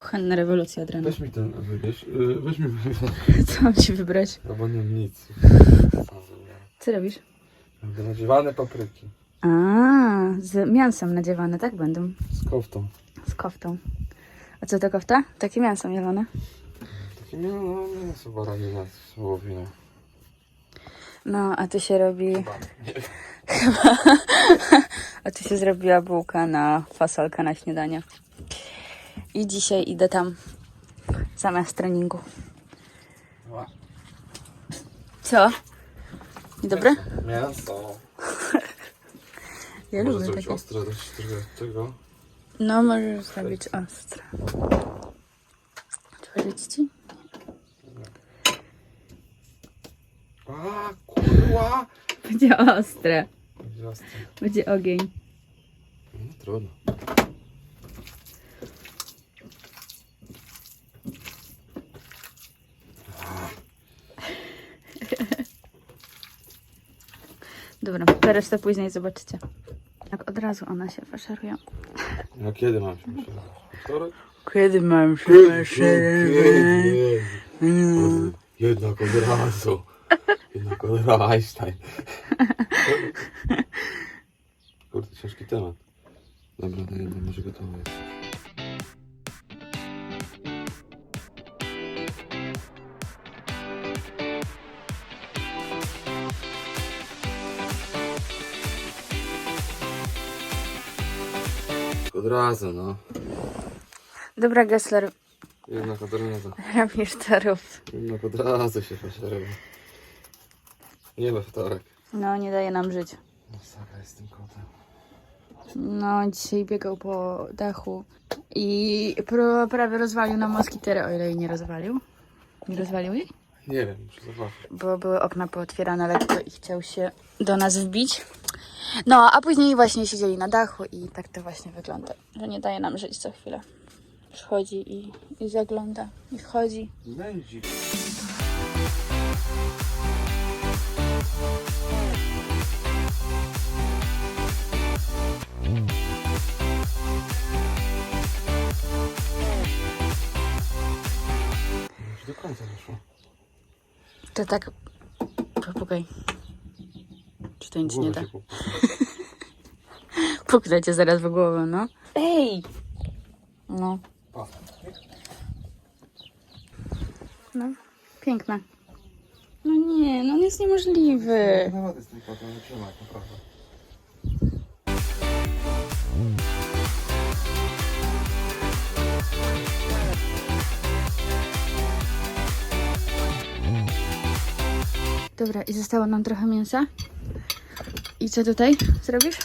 Kuchenna rewolucja od rana. Weź mi ten, wybierz. Yy, weź mi Co mam ci wybrać? No bo nie nic. Co robisz? Nadziewane papryki. A, z mięsem nadziewane, tak będą? Z koftą. Z koftą. A co to kofta? Takie mięso mielone. Takie no, no, mięso baranina z wołowiną. No, a tu się robi... A tu się zrobiła bułka na fasolkę na śniadanie. I dzisiaj idę tam zamiast treningu. Co? Dobre? Mięso. Ja Może lubię zrobić takie. ostre dość trochę tego. No, możesz zrobić ostre. Otworzyć ci? A, kurwa! Będzie ostre. Będzie ostre. Będzie ogień. No, trudno. Dobra, teraz to później zobaczycie. Jak od razu one się faszerują. No kiedy mam się? Wtorek? Kiedy mam się Kiedy? Jednak od razu. Jednak od razu Einstein. Kurde, ciężki temat. Dobra, to jedno może gotowe jest. Od razu, no. Dobra, Gessler, Jednak od razu. robisz to rób. Jednak od razu się faszeruje. Nie we wtorek. No, nie daje nam żyć. Masakra jest z tym kotem. No, dzisiaj biegał po dachu i pro, prawie rozwalił nam moskiterę, o ile jej nie rozwalił. Nie rozwalił jej? Nie wiem, muszę zobaczyć. Bo były okna pootwierane lekko i chciał się do nas wbić. No, a później właśnie siedzieli na dachu i tak to właśnie wygląda, że nie daje nam żyć co chwilę. Przychodzi i, i zagląda, i wchodzi. Nędzi. Do końca wyszło. To tak... Popukaj. Czy to nic nie da? się popukał. Puknę cię zaraz w głowę, no. Ej! No. O. No, piękne. No nie, no on jest niemożliwy. Nawet z tym kotem nie trzymaj, naprawdę. Dobra, i zostało nam trochę mięsa. I co tutaj zrobisz?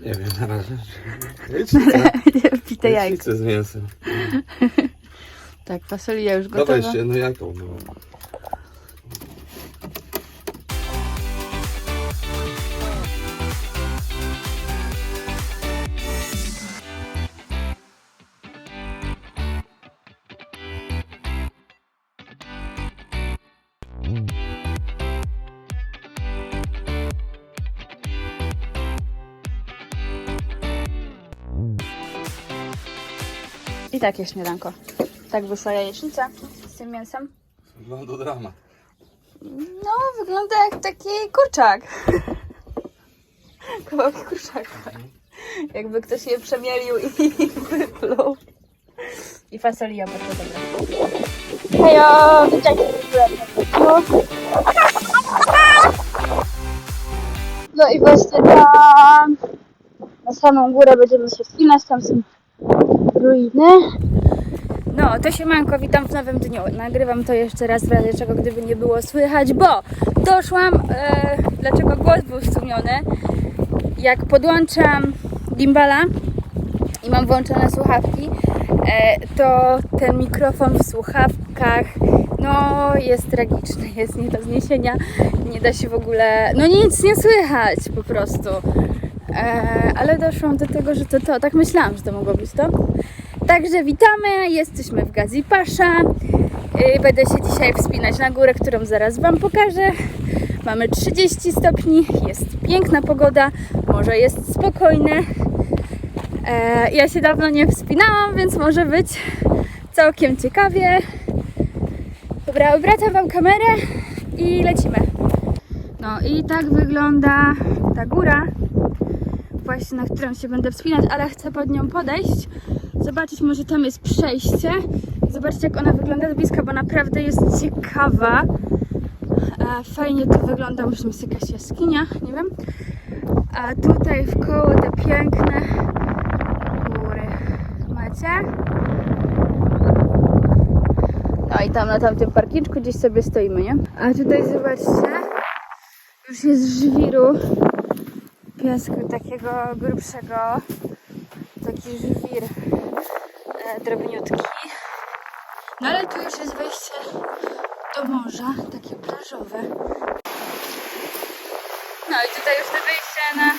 Nie wiem, na razie. Pite jajko. Z mięsem. Tak, fasolia już Dawaj gotowa. jeszcze jedno jajko. No. Takie śniadanko. Tak wyszła jajecznica z tym mięsem. Wygląda dramat. No, wygląda jak taki kurczak. Kawałek kurczaka. Jakby ktoś je przemielił i wypluł. I fasolia bardzo dobra. Hejo, witajcie No i właśnie tam na samą górę będziemy się wspinać, tam są ruiny. No, to siemanko, witam w nowym dniu. Nagrywam to jeszcze raz w razie czego, gdyby nie było słychać, bo doszłam, e, dlaczego głos był stłumiony. Jak podłączam gimbala i mam włączone słuchawki, e, to ten mikrofon w słuchawkach no jest tragiczny, jest nie do zniesienia, nie da się w ogóle, no nic nie słychać po prostu. E, ale doszłam do tego, że to to, tak myślałam, że to mogło być to. Także witamy, jesteśmy w Gazipasza. Yy, Będę się dzisiaj wspinać na górę, którą zaraz Wam pokażę. Mamy 30 stopni, jest piękna pogoda, morze jest spokojne. E, ja się dawno nie wspinałam, więc może być całkiem ciekawie. Dobra, obracam Wam kamerę i lecimy. No i tak wygląda ta góra, właśnie na którą się będę wspinać, ale chcę pod nią podejść, zobaczyć, może tam jest przejście. Zobaczcie, jak ona wygląda z bliska, bo naprawdę jest ciekawa. E, Fajnie to wygląda, może jest jakaś jaskinia, nie wiem. A tutaj w koło te piękne góry. Macie? No i tam na tamtym parkiczku gdzieś sobie stoimy, nie? A tutaj zobaczcie, już jest żwiru piasku takiego grubszego. Taki żwir e, drobniutki. No ale tu już jest wejście do morza, takie plażowe. No i tutaj już te wejścia na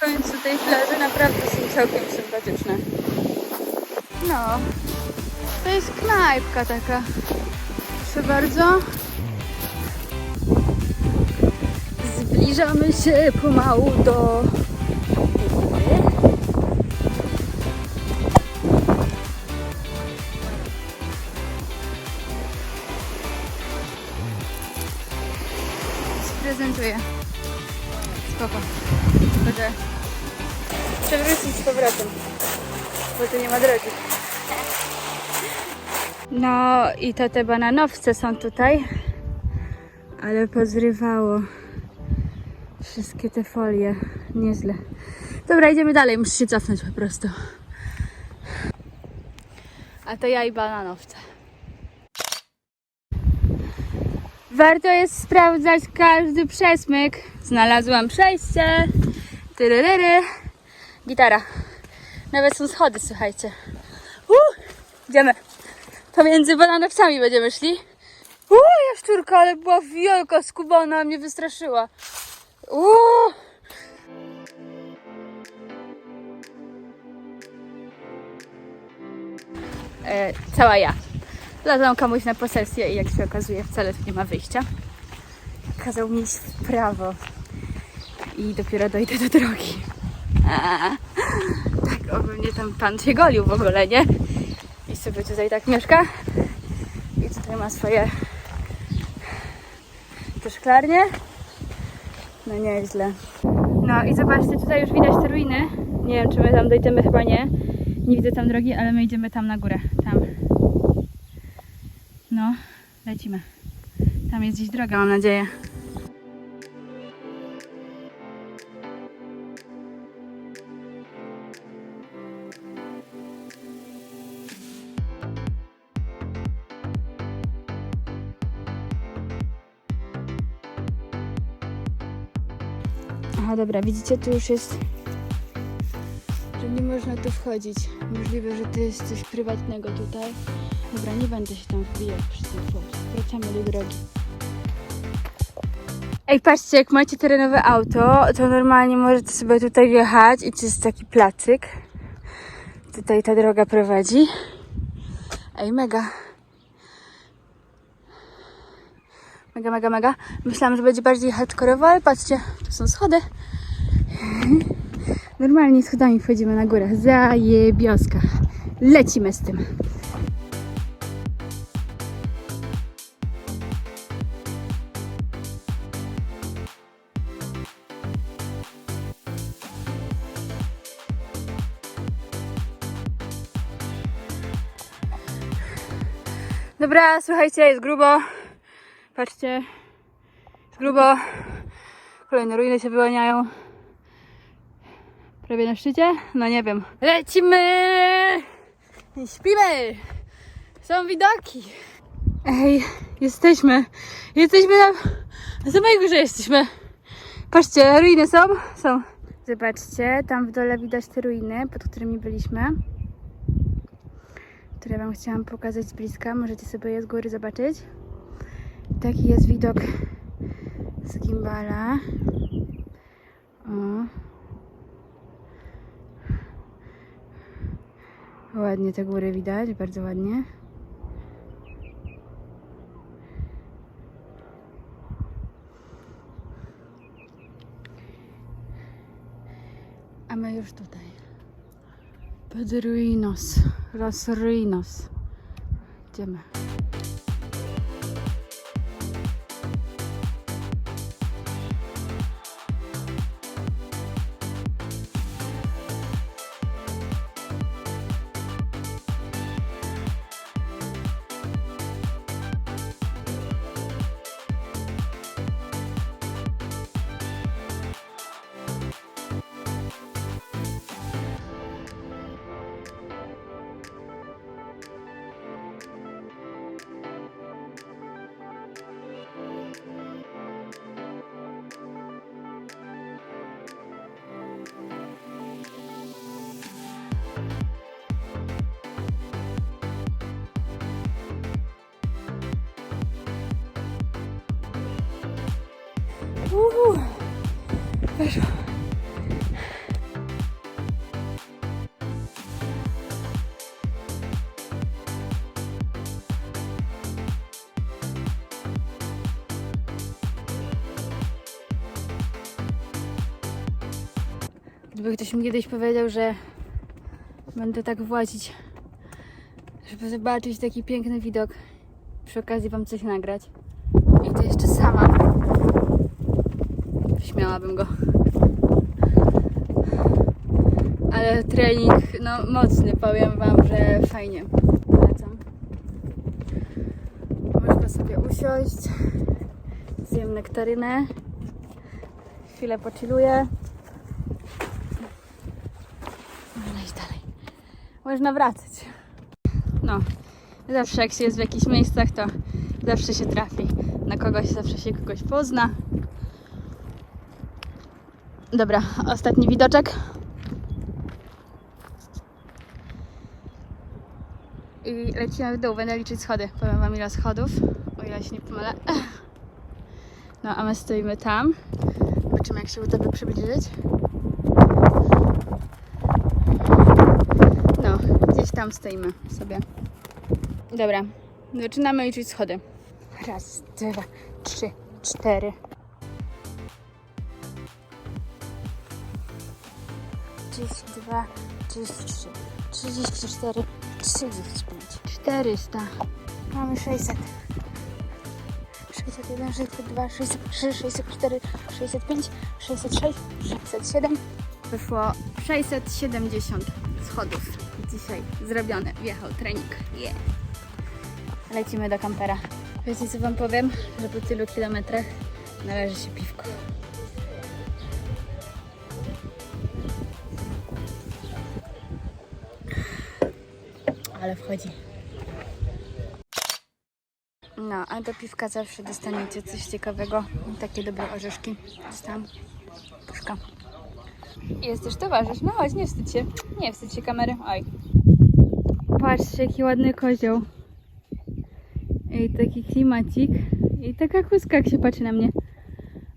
końcu tej plaży naprawdę są całkiem sympatyczne. No, to jest knajpka taka. Proszę bardzo. Zbliżamy się pomału do. Prezentuję. Spoko. Będę przewrócić z powrotem, bo tu nie ma drogi. No i to te bananowce są tutaj, ale pozrywało wszystkie te folie. Nieźle. Dobra, idziemy dalej, muszę się cofnąć po prostu. A to ja i bananowce. Warto jest sprawdzać każdy przesmyk. Znalazłam przejście. Tyryryry. Gitara. Nawet są schody, słuchajcie. Uh, idziemy. Pomiędzy bananowcami będziemy szli. Uuu, jaszczurka, ale była wielka, skubana, mnie wystraszyła. Uuu. E, cała ja. Ladam komuś na posesję i jak się okazuje, wcale tu nie ma wyjścia. Kazał mi iść w prawo i dopiero dojdę do drogi. A, tak, oby mnie tam pan się golił w ogóle, nie? I sobie tutaj tak mieszka. I tutaj ma swoje te szklarnie. No nieźle. No i zobaczcie, tutaj już widać te ruiny. Nie wiem, czy my tam dojdziemy, chyba nie. Nie widzę tam drogi, ale my idziemy tam na górę. Tam. No, lecimy. Tam jest gdzieś droga, mam nadzieję. Aha, dobra, widzicie, tu już jest, że nie można tu wchodzić. Możliwe, że to jest coś prywatnego tutaj. Dobra, nie będę się tam wbijać przy tym chłopcu. Wracamy do drogi. Ej, patrzcie, jak macie terenowe auto, to normalnie możecie sobie tutaj wjechać i to jest taki placyk. Tutaj ta droga prowadzi. Ej, mega. Mega, mega, mega. Myślałam, że będzie bardziej hardkorowo, ale patrzcie, tu są schody. Normalnie schodami wchodzimy na górę. Zajebioska. Lecimy z tym. Dobra, słuchajcie, jest grubo. Patrzcie, jest grubo. Kolejne ruiny się wyłaniają. Prawie na szczycie? No nie wiem. Lecimy! Nie śpimy! Są widoki! Ej, jesteśmy. Jesteśmy na, na samej jesteśmy. Patrzcie, ruiny są? Są. Zobaczcie, tam w dole widać te ruiny, pod którymi byliśmy. Które wam chciałam pokazać z bliska. Możecie sobie je z góry zobaczyć. Taki jest widok z gimbala. O. Ładnie te góry widać, bardzo ładnie. A my już tutaj. Pedruinos, Los Ruinos. Idziemy. Uhu. Weszło. Gdyby ktoś mi kiedyś powiedział, że będę tak włazić, żeby zobaczyć taki piękny widok, przy okazji wam coś nagrać. I to jeszcze sama. Śmiałabym go. Ale trening, no mocny, powiem wam, że fajnie. Polecam. Można sobie usiąść, zjem nektarynę, chwilę pochilluję. Można iść dalej. Można wracać. No, zawsze jak się jest w jakichś miejscach, to zawsze się trafi na kogoś, zawsze się kogoś pozna. Dobra, ostatni widoczek. I lecimy w dół, będę liczyć schody. Powiem wam ile schodów, o ile się nie pomylę. No, a my stoimy tam. Zobaczymy jak się uda by przybliżyć. No, gdzieś tam stoimy sobie. Dobra, zaczynamy liczyć schody. Raz, dwa, trzy, cztery. 32, 33, 34, 35, 400. Mamy 600. 601, 602, 603, 604, 605, 606, 607. Wyszło 670 schodów dzisiaj zrobione. Wjechał trening. Yeah. Lecimy do kampera. Wiecie co wam powiem? Że po tylu kilometrach należy się piwko. Ale wchodzi. No, a do piwka zawsze dostaniecie coś ciekawego. Takie dobre orzeszki. Dostałam puszka. Jest też towarzysz. No chodź, nie wstydź się. Nie wstydź się kamery. Oj. Patrzcie, jaki ładny kozioł. I taki klimacik. I taka kózka, jak się patrzy na mnie.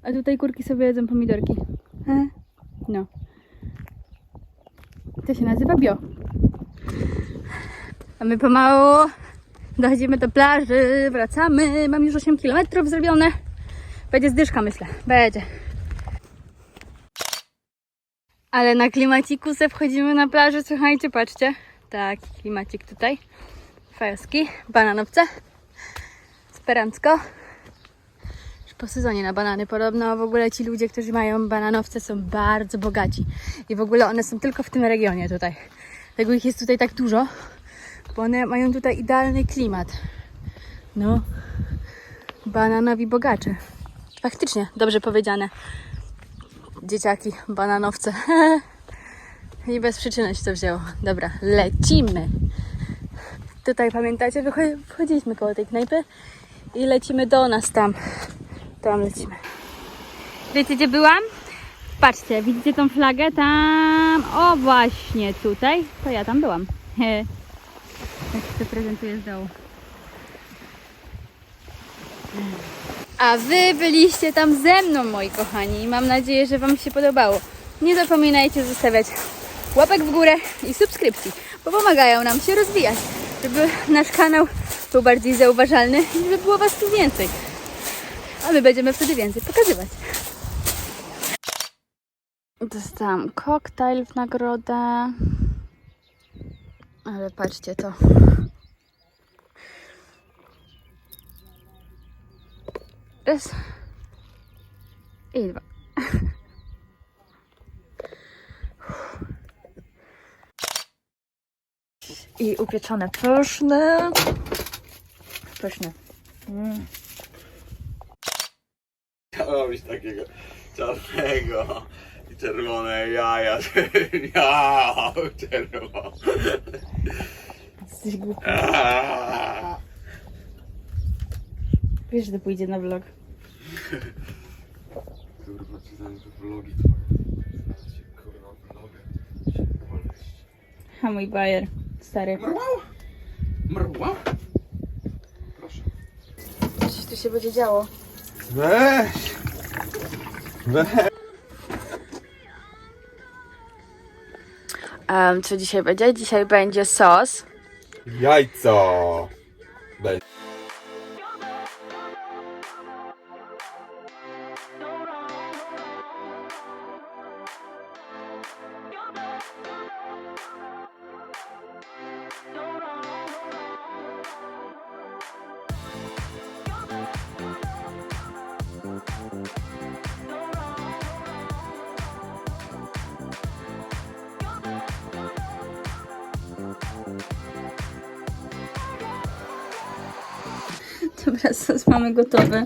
A tutaj kurki sobie jedzą pomidorki. He? No. To się nazywa bio. A my pomału dochodzimy do plaży, wracamy. Mam już 8 km zrobione. Będzie zdyszka, myślę. Będzie. Ale na klimaciku se wchodzimy na plażę. Słuchajcie, patrzcie. Taki klimacik tutaj. Fajowski. Bananowce. Sperancko. Już po sezonie na banany. Podobno w ogóle ci ludzie, którzy mają bananowce są bardzo bogaci. I w ogóle one są tylko w tym regionie tutaj. Tego ich jest tutaj tak dużo bo one mają tutaj idealny klimat. No, bananowi bogacze. Faktycznie, dobrze powiedziane. Dzieciaki, bananowce. I bez przyczyny się to wzięło. Dobra, lecimy. Tutaj pamiętacie, wycho- wchodziliśmy koło tej knajpy i lecimy do nas tam. Tam lecimy. Wiecie gdzie byłam? Patrzcie, widzicie tą flagę tam? O właśnie tutaj. To ja tam byłam. Tak się prezentuje z dołu. A wy byliście tam ze mną, moi kochani. I mam nadzieję, że wam się podobało. Nie zapominajcie zostawiać łapek w górę i subskrypcji, bo pomagają nam się rozwijać, żeby nasz kanał był bardziej zauważalny i żeby było was tu więcej. A my będziemy wtedy więcej pokazywać. Dostałam koktajl w nagrodę. Ale patrzcie to. Raz. I dwa. I upieczone pyszne. Pyszne. Mm. Chciałem mieć takiego czarnego czerwone jaja. Ja, czerwone. Jesteś głupi. Aaaa. Wiesz, że to pójdzie na vlog. Kurwa, czytałem te vlogi twoje. Kurwa, vlogę. A mój bajer. Stary. Mrwał? Mrwał? Proszę. Coś tu się będzie działo. Weź! Weź! Um, co dzisiaj będzie? Dzisiaj będzie sos. Jajco! Daj. Sos mamy gotowy.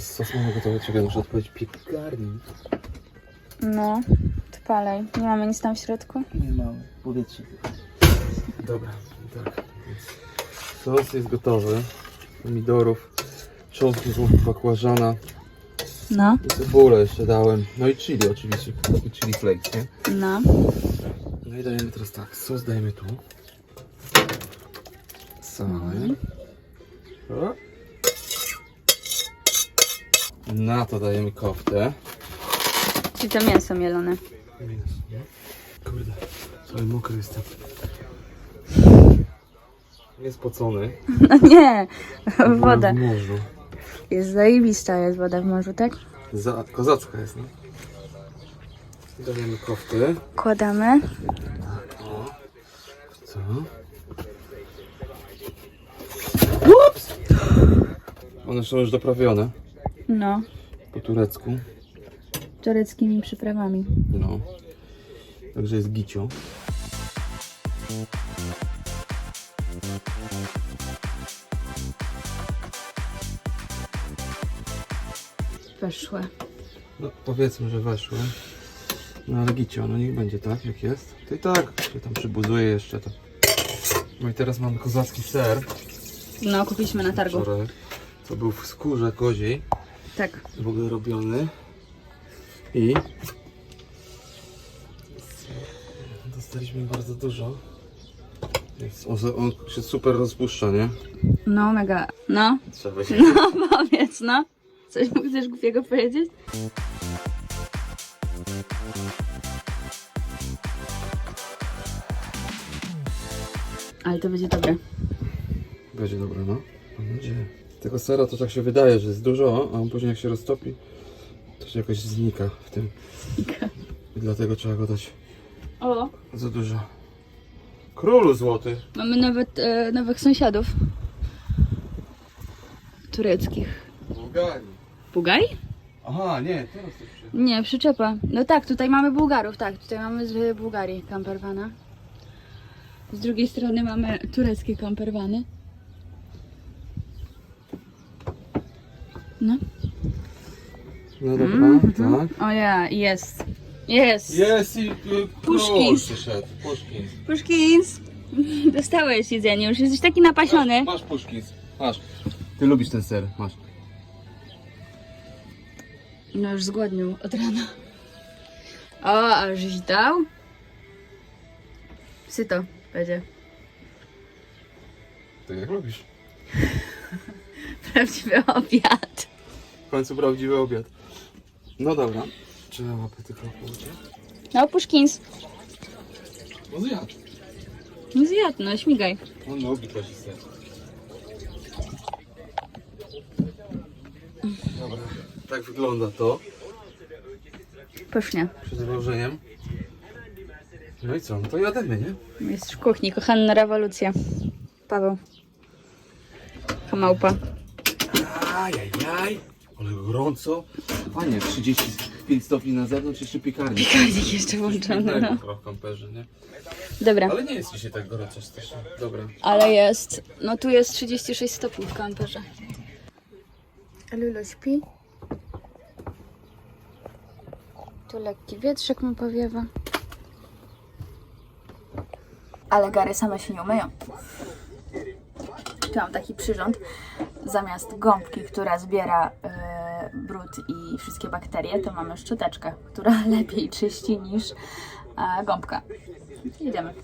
Sos mamy gotowy, czekaj, muszę odpowiedzieć piekarni. No, odpalaj. Nie mamy nic tam w środku? Nie mamy, powietrze. Dobra, tak. więc Sos jest gotowy. Pomidorów, czosnku, bakłażana No, i cebulę jeszcze dałem. No i chili oczywiście, i chili flakes, nie? no. No i dajemy teraz tak, sos dajemy tu. Cały. O. Na to dajemy koftę. Czyli to mięso mielone. Kurde, cały mokry jestem. Jest pocony. No nie, woda. W morzu. Jest zajebista jest woda w morzu, tak? Za, kozacka jest, no. Dajemy kofty. Kładamy. O. Co? Ups! One są już doprawione No, po turecku. tureckimi przyprawami. No. Także jest gicio. Weszły. No powiedzmy, że weszły. No ale gicio, no niech będzie tak jak jest. To i tak się tam przybuzuje jeszcze to. No i teraz mamy kozacki ser. No, kupiliśmy na targu. Wczoraj, co był w skórze koziej. Tak. w ogóle robiony i dostaliśmy bardzo dużo. Więc on, on się super rozpuszcza, nie? No, mega. No, Trzeba się. no powiedz, no. Coś mu chcesz głupiego powiedzieć? Ale to będzie dobre. Będzie dobre, no. Mam nadzieję. Tego sera to tak się wydaje, że jest dużo, a on później jak się roztopi, to się jakoś znika w tym. I dlatego trzeba go dać O, za dużo. Królu złoty. mamy nawet e, nowych sąsiadów. Tureckich. Bułgarii. Bugaj? Aha, nie, teraz to przyjechał. Nie, przyczepa. No tak, tutaj mamy Bułgarów, tak. Tutaj mamy z Bułgarii campervana. Z drugiej strony mamy tureckie campervany. No. No dobra, tak. O ja, jest. Jest. Jest i y, król Puszkins. przyszedł. Puszkins. Puszkins. Dostałeś jedzenie, już jesteś taki napasiony. Masz puszkins. Masz. Ty lubisz ten ser. Masz. No już zgłodnił od rana. O, a żeś dał? Syto będzie. Tak jak lubisz. Prawdziwy obiad. W końcu prawdziwy obiad. No dobra. Trzeba łapy tylko pójdzie. No, Puszkins. No zjadł. No zjadł, no śmigaj. On lubi kozi ser. Dobra. Tak wygląda to. Pysznie. przed założeniem. No i co? No to jademy, nie? Jest w kuchni, kochana rewolucja. Paweł. Małpa. Ajajaj, ale gorąco. Panie, 35 stopni na zewnątrz, jeszcze piekarnik. Piekarnik jeszcze włączony, no. w kamperze, nie? Dobra, Ale nie jest dzisiaj tak gorąco strasznie. Dobra. ale jest, no tu jest 36 stopni w kamperze. Lulu śpi. Tu lekki wietrzyk mu powiewa. Ale gary same się nie umyją. Mam taki przyrząd. Zamiast gąbki, która zbiera e, brud i wszystkie bakterie, to mamy szczoteczkę, która lepiej czyści niż e, gąbka. Idziemy.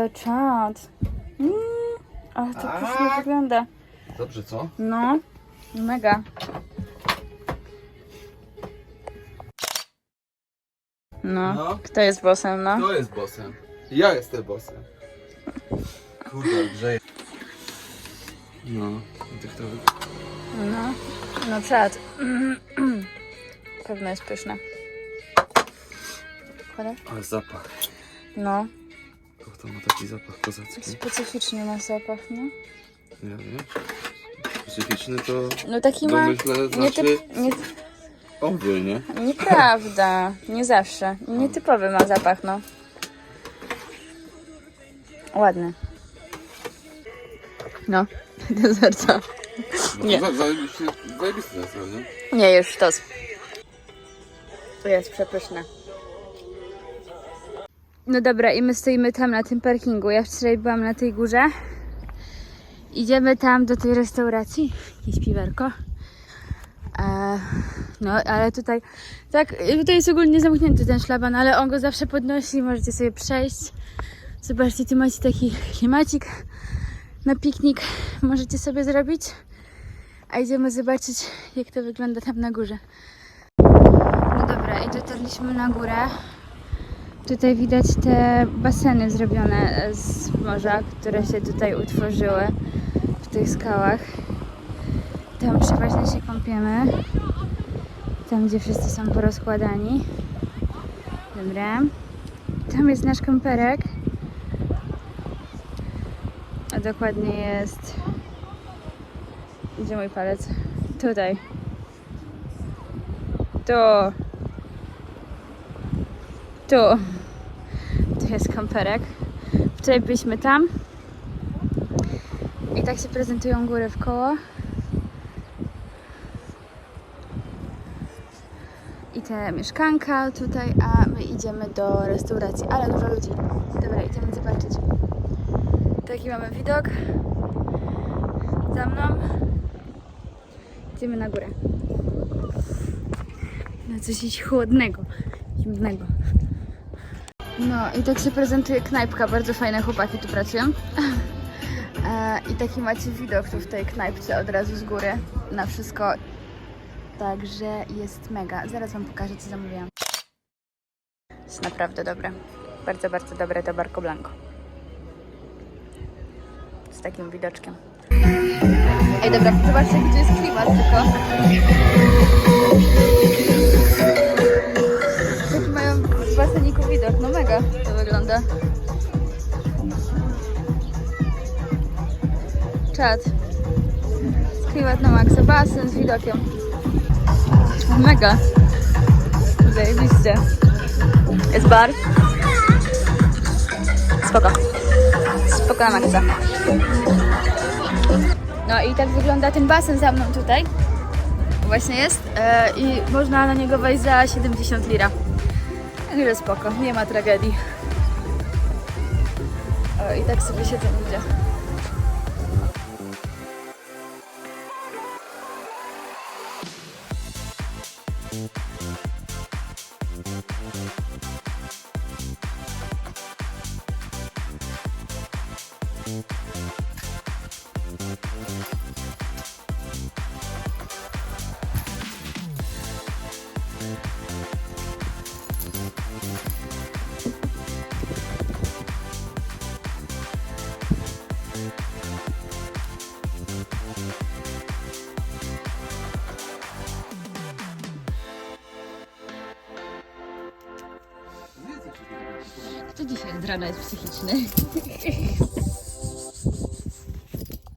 Ale czad. Mm, ale to pięknie wygląda. Dobrze, co? No, mega. No, No. kto jest bossem, no? Kto jest bossem? Ja jestem bossem. Kurde, grzeje. No, i tak to No, no czad. Pewno jest pyszne. Kładę? Ale zapach. No, to ma taki zapach kozacki. specyficzny ma zapach, no. Nie wiem. Specyficzny to No taki ma... domyślę Nie znaczy nie, owy, nie? nieprawda, nie zawsze. Nietypowy ma zapach, no. Ładny. No, do serca. No Nie. to za- Zajebiście, zajebisty nie? Nie, już sztos. To jest przepyszne. No dobra, i my stoimy tam na tym parkingu. Ja wczoraj byłam na tej górze. Idziemy tam do tej restauracji. Jakieś piwerko. E, no, ale tutaj, tak, tutaj jest ogólnie zamknięty ten szlaban, ale on go zawsze podnosi. Możecie sobie przejść. Zobaczcie, tu macie taki klimacik na piknik. Możecie sobie zrobić. A idziemy zobaczyć, jak to wygląda tam na górze. No dobra, i dotarliśmy na górę. Tutaj widać te baseny zrobione z morza, które się tutaj utworzyły w tych skałach. Tam przeważnie się kąpiemy. Tam, gdzie wszyscy są porozkładani. Dobra. Tam jest nasz kamperek. A dokładnie jest gdzie mój palec? Tutaj. Tu. Tu. Tu jest kamperek. Wczoraj byliśmy tam. I tak się prezentują góry w koło. I te mieszkanka tutaj, a my idziemy do restauracji, ale dużo ludzi. Dobra, idziemy zobaczyć. Taki mamy widok. Za mną. Idziemy na górę. Na coś chłodnego, zimnego. No i tak się prezentuje knajpka. Bardzo fajne chłopaki tu pracują. E, I taki macie widok tu w tej knajpce od razu z góry na wszystko. Także jest mega. Zaraz Wam pokażę, co zamówiłam. Jest naprawdę dobre. Bardzo, bardzo dobre to Barco Blanco. Z takim widoczkiem. Ej, dobra, zobaczcie, gdzie jest klimat tylko. Taki mają z no mega to wygląda. Czad. Klimat na maksa, basen z widokiem. Mega. Zajebiście. Jest bar. Spoko. Spoko na maksa. No i tak wygląda ten basen za mną tutaj. Właśnie jest. E, I można na niego wejść za 70 lira. Także spoko, nie ma tragedii. O, I tak sobie siedzą ludzie. To